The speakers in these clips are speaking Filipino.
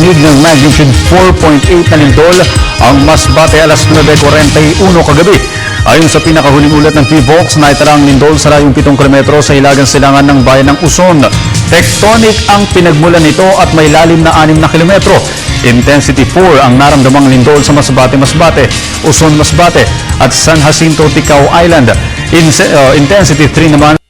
nakarinig ng magnitude 4.8 na lindol ang Masbate alas 9.41 kagabi. Ayon sa pinakahuling ulat ng PVOX, naitarang lindol sa rayong 7 kilometro sa hilagang silangan ng bayan ng Uson. Tectonic ang pinagmulan nito at may lalim na 6 na kilometro. Intensity 4 ang naramdamang lindol sa Masbate, Masbate, Uson, Masbate at San Jacinto, Ticao Island. In- uh, intensity 3 naman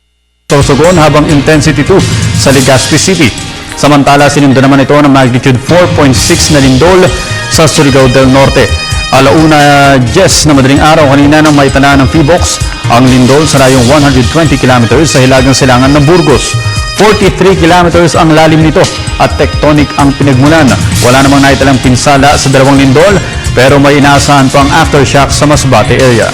Sorsogon habang intensity 2 sa Legazpi City. Samantala, sinundo naman ito ng magnitude 4.6 na lindol sa Surigao del Norte. Alauna, Jess na madaling araw kanina nang may tana ng PBOX ang lindol sa rayong 120 kilometers sa hilagang silangan ng Burgos. 43 kilometers ang lalim nito at tectonic ang pinagmulan. Wala namang naitalang pinsala sa dalawang lindol pero may inaasahan pang aftershock sa Masbate area.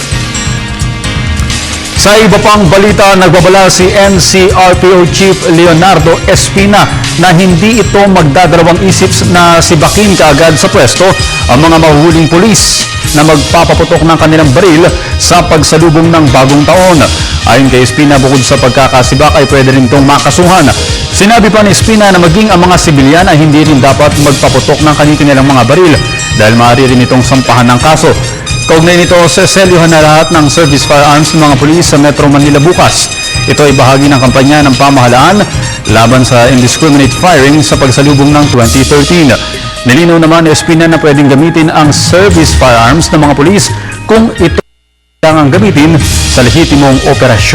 Sa iba pang balita, nagbabala si NCRPO Chief Leonardo Espina na hindi ito magdadalawang isip na sibakin kaagad sa pwesto ang mga mahuhuling pulis na magpapaputok ng kanilang baril sa pagsalubong ng bagong taon. Ayon kay Espina, bukod sa pagkakasibak ay pwede rin itong makasuhan. Sinabi pa ni Espina na maging ang mga sibilyan ay hindi rin dapat magpaputok ng kanilang mga baril dahil maaari rin itong sampahan ng kaso. Kaugnay nito, seselyohan na lahat ng service firearms ng mga pulis sa Metro Manila bukas. Ito ay bahagi ng kampanya ng pamahalaan laban sa indiscriminate firing sa pagsalubong ng 2013. Nilinaw naman ni Espina na pwedeng gamitin ang service firearms ng mga pulis kung ito ang gamitin sa lehitimong operasyon.